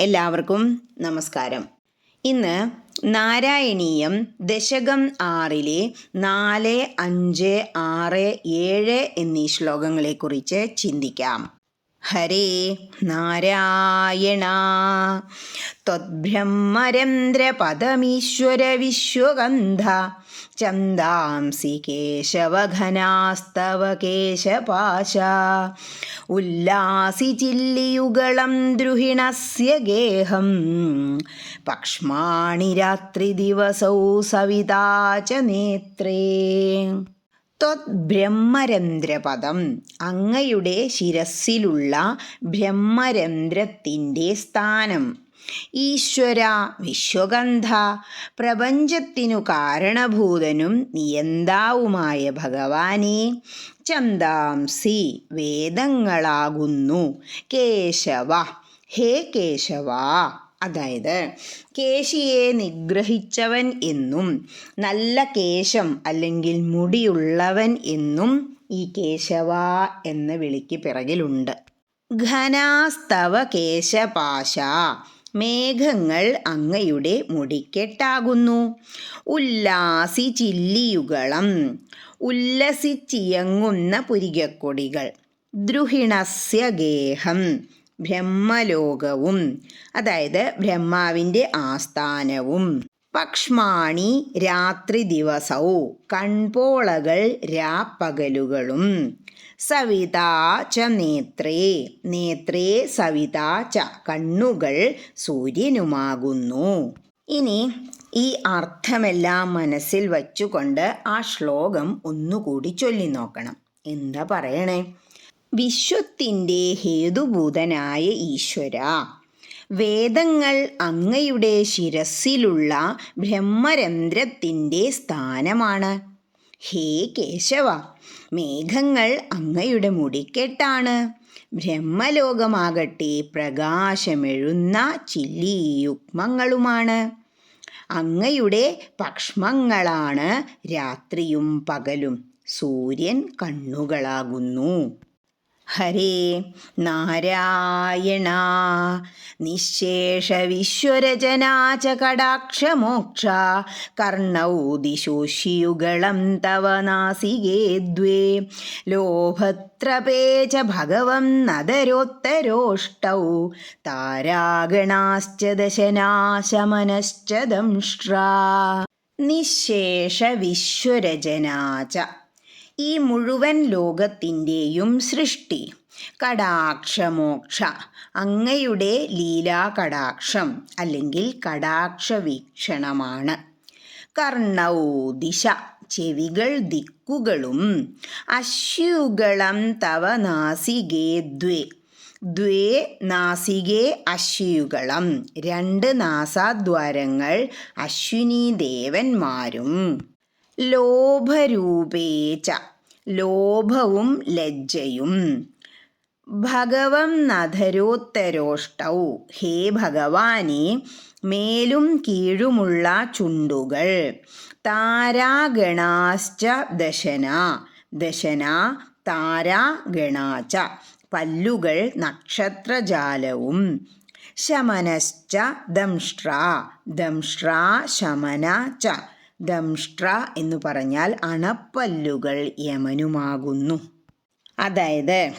എല്ലാവർക്കും നമസ്കാരം. ഇന്ന് നാരായണീയം ദശകം ആറിലെ നാല് അഞ്ച് ആറ് ഏഴ് എന്നീ ശ്ലോകങ്ങളെക്കുറിച്ച് ചിന്തിക്കാം. ഹരേ നാരായണ. ത്വദ്ബ്രഹ്മരന്ധ്രപദമീശ്വര വിശ്വഗന്ധ ചന്ദാംസി കേശവഘനാസ്തവ കേശപാശ. ഉല്ലാസി ചില്ലിയുഗളം ദ്രുഹിണസ്യ ഗേഹം. പക്ഷ്മാണി രാത്രി ദിവസൗ സവിതാ ച നേത്രേ. ത്വദ്ബ്രഹ്മരന്ധ്രപദം അങ്ങയുടെ ശിരസ്സിലുള്ള ബ്രഹ്മരന്ധ്രത്തിന്റെ സ്ഥാനം. ഈശ്വര വിശ്വഗന്ധ പ്രപഞ്ചത്തിനു കാരണഭൂതനും നിയന്താവുമായ ഭഗവാനെ. ചന്ദാംസി വേദങ്ങളാകുന്നു. കേശവ ഹേ കേശവ. അതായത് കേശിയെ നിഗ്രഹിച്ചവൻ എന്നും നല്ല കേശം അല്ലെങ്കിൽ മുടിയുള്ളവൻ എന്നും ഈ കേശവ എന്ന വിളിക്ക് പിറകിലുണ്ട്. ഘനാസ്തവ കേശപാശ മേഘങ്ങൾ അങ്ങയുടെ മുടിക്കെട്ടാകുന്നു. ഉല്ലാസി ചില്ലിയുകളം ഉല്ലസിച്ചിയങ്ങുന്ന പുരികക്കൊടികൾ ദ്രുഹിണസ്യ ഗേഹം ബ്രഹ്മലോകവും അതായത് ബ്രഹ്മാവിന്റെ ആസ്ഥാനവും. പക്ഷ്മാണി രാത്രി ദിവസവും കൺപോളകൾ രാപ്പകലുകളും സവിതാ ച നേത്രേ നേത്രേ സവിതാ ച കണ്ണുകൾ സൂര്യനുമാകുന്നു. ഇനി ഈ അർത്ഥമെല്ലാം മനസ്സിൽ വച്ചുകൊണ്ട് ആ ശ്ലോകം ഒന്നുകൂടി ചൊല്ലി നോക്കണം എന്താ പറയണേ? വിശ്വത്തിന്റെ ഹേതുഭൂതനായ ഈശ്വര. വേദങ്ങൾ അങ്ങയുടെ ശിരസിലുള്ള ബ്രഹ്മരന്ധ്രത്തിന്റെ സ്ഥാനമാണ്. ഹേ കേശവ മേഘങ്ങൾ അങ്ങയുടെ മുടിക്കെട്ടാണ്. ബ്രഹ്മലോകമാകട്ടെ പ്രകാശമെഴുന്ന ചില്ലിയുഗ്മങ്ങളുമാണ്. അങ്ങയുടെ പക്ഷ്മങ്ങളാണ് രാത്രിയും പകലും സൂര്യൻ കണ്ണുകളാകുന്നു. ഹരേ നാരായണ. നിശേഷ വിശ്വരചനാച കടാക്ഷമോക്ഷ. കർണൗ ദിശോഷിയുഗളം തവ നാസികേ ദ്വേ. ലോഭത്രപേ ച ഭഗവം നദരോത്തരോഷ്ടൗ. താരാഗണാശ്ച ദശനാശമനശ്ച ദംഷ്ട്രാ. നിശേഷ വിശ്വരചനാ ച ഈ മുഴുവൻ ലോകത്തിന്റെയും സൃഷ്ടി. കടാക്ഷമോക്ഷ. അങ്ങയുടെ ലീലാ കടാക്ഷം അല്ലെങ്കിൽ കടാക്ഷ വീക്ഷണമാണ് കർണവോ ദിശ. ചെവികൾ ദിക്കുകളും അശ്യുകളം തവ നാസികേ ദ്വേ. ദ്വേ നാസികേ അശ്യുകളം. രണ്ട് നാസാദ്വാരങ്ങൾ അശ്വിനി ദേവന്മാരും ലോഭരൂപേച്ച ലോഭവും ലജ്ജയും. ഭഗവം നധരോത്തരോഷ്ടൗ. ഹേ ഭഗവാനെ മേലും കീഴുമുള്ള ചുണ്ടുകൾ. താരാഗണാശ്ച ദശന. ദശന താരാഗണാച്ച പല്ലുകൾ നക്ഷത്രജാലവും. ശമനശ്ച ദംഷ്ട്ര. ദംഷ്ട്ര ശമന ച. ദംഷ്ട്ര എന്ന് പറഞ്ഞാൽ അണപ്പല്ലുകൾ യമനുമാകുന്നു. അതായത്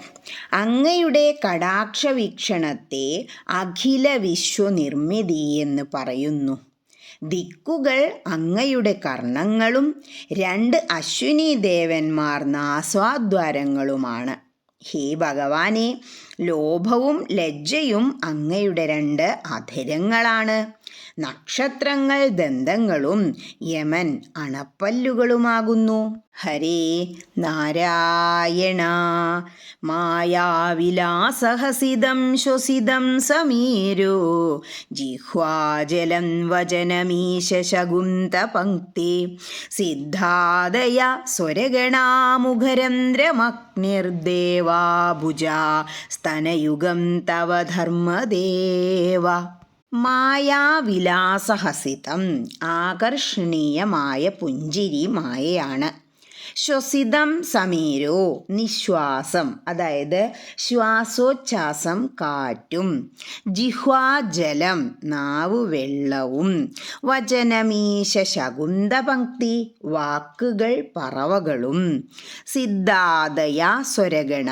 അങ്ങയുടെ കടാക്ഷ വീക്ഷണത്തെ അഖില വിശ്വനിർമ്മിതി എന്ന് പറയുന്നു. ദിക്കുകൾ അങ്ങയുടെ കർണങ്ങളും രണ്ട് അശ്വിനി ദേവന്മാർ നാസ്വാദ്വാരങ്ങളുമാണ് ഹേ ഭഗവാനെ ലോഭവും ലജ്ജയും അങ്ങയുടെ രണ്ട് അധരങ്ങളാണ്. നക്ഷത്രങ്ങൾ ദന്തങ്ങളും യമൻ അണപ്പല്ലുകളുമാകുന്നു. ഹരേ നാരായണ. മായാവിലാസഹസിതം ശ്വസിതം സമീരോ. ജിഹ്വാജലം വചനമീശകുന്ത പങ്ക്തി. സിദ്ധാദയ സ്വരഗണാമുഖരന്ധ്രമഗ്നിർദേവാഭുജ. സ്തനയുഗം തവ ധർമ്മദേവ. മായാവിലാസഹസിതം ആകർഷണീയമായ പുഞ്ചിരി മായയാണ്. ശ്വസിതം സമീരോ നിശ്വാസം അതായത് ശ്വാസോച്ഛ്വാസം കാറ്റും. ജിഹ്വാജലം നാവ് വെള്ളവും. വചനമീശ ശകുന്തപങ്ക്തി വാക്കുകൾ പറവകളും. സിദ്ധാദയ സ്വരഗണ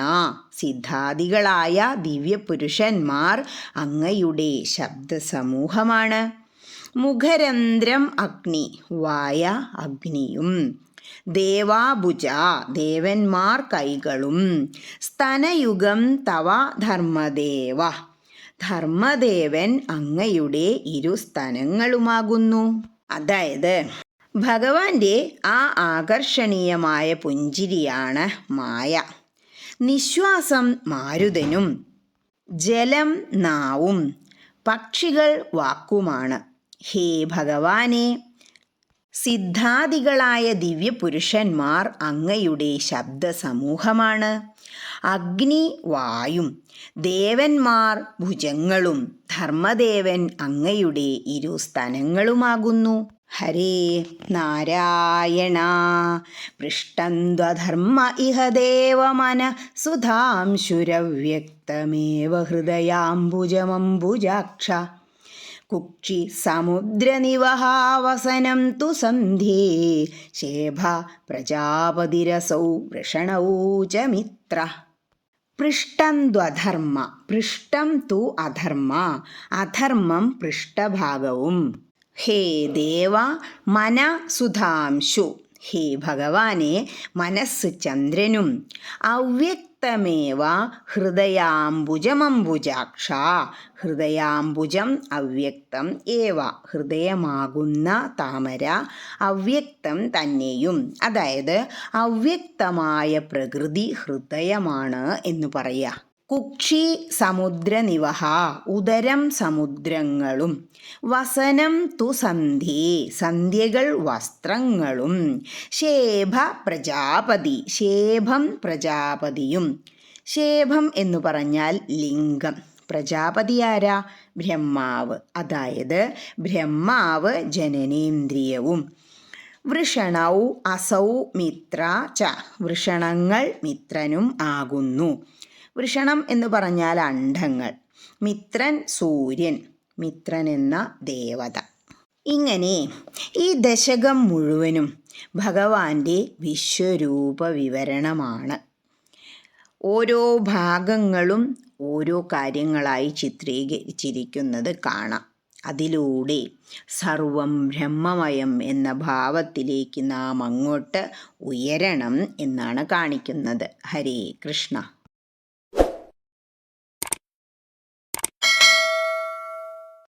സിദ്ധാദികളായ ദിവ്യപുരുഷന്മാർ അങ്ങയുടെ ശബ്ദസമൂഹമാണ്. മുഖരന്ധ്രം അഗ്നി വായ അഗ്നിയും. ദേവാഭുജ ദേവന്മാർ കൈകളും സ്തനയുഗം തവ ധർമ്മദേവ. ധർമ്മദേവൻ അങ്ങയുടെ ഇരു സ്തനങ്ങളുമാകുന്നു. അതായത് ഭഗവാന്റെ ആ ആകർഷണീയമായ പുഞ്ചിരിയാണ് മായ. നിശ്വാസം മാരുതനും ജലം നാവും പക്ഷികൾ വാക്കുമാണ്. ഹേ ഭഗവാനെ സിദ്ധാദികളായ ദിവ്യപുരുഷന്മാർ അങ്ങയുടെ ശബ്ദസമൂഹമാണ്. അഗ്നി വായും ദേവന്മാർ ഭുജങ്ങളും ധർമ്മദേവൻ അങ്ങയുടെ ഇരു സ്തനങ്ങളുമാകുന്നു ഹരേ നാരായണ. പൃഷ്ടന്ധ്വധർമ്മ ഇഹ ദേവമന സുധാംശുരവ്യക്തമേവ ഹൃദയാംബുജമംബുജാക്ഷ. കുക്ഷി സമുദ്രനിവഹാവസനം തു സന്ധ്യേ ശേഭ പ്രജാപതിരസൗ വൃഷണൗ ച മിത്ര. പൃഷ്ടം ദ്വധർമ്മ പൃഷ്ടം തു അധർമ്മ അധർമ്മം പൃഷ്ഠഭാഗവും. ഹേ ദേവ മന സുധാംശു. ഹേ ഭഗവാനെ മനസ്സ് ചന്ദ്രനും. അവ്യക്തമേവ ഹൃദയാംബുജമംബുജാക്ഷ. ഹൃദയാംബുജം അവ്യക്തം ഏവ ഹൃദയമാകുന്ന താമര അവ്യക്തം തന്നെയും. അതായത് അവ്യക്തമായ പ്രകൃതി ഹൃദയമാണ് എന്ന് പറയുക. കുക്ഷി സമുദ്രനിവഹ ഉദരം സമുദ്രങ്ങളും വസനം തു സന്ധ്യേ സന്ധ്യകൾ വസ്ത്രങ്ങളും ശേഭ പ്രജാപതി ശേഭം പ്രജാപതിയും. ശേഭം എന്ന് പറഞ്ഞാൽ ലിംഗം. പ്രജാപതി ആരാ? ബ്രഹ്മാവ്. അതായത് ബ്രഹ്മാവ് ജനനേന്ദ്രിയവും. വൃഷണൗ അസൗ മിത്ര ച. വൃഷണങ്ങൾ മിത്രനും ആകുന്നു. വൃഷണം എന്ന് പറഞ്ഞാൽ അണ്ഡങ്ങൾ. മിത്രൻ സൂര്യൻ. മിത്രൻ എന്ന ദേവത. ഇങ്ങനെ ഈ ദശകം മുഴുവനും ഭഗവാന്റെ വിശ്വരൂപ വിവരണമാണ്. ഓരോ ഭാഗങ്ങളും ഓരോ കാര്യങ്ങളായി ചിത്രീകരിച്ചിരിക്കുന്നത് കാണാം. അതിലൂടെ സർവം ബ്രഹ്മമയം എന്ന ഭാവത്തിലേക്ക് നാം അങ്ങോട്ട് ഉയരണം എന്നാണ് കാണിക്കുന്നത്. ഹരേ കൃഷ്ണ.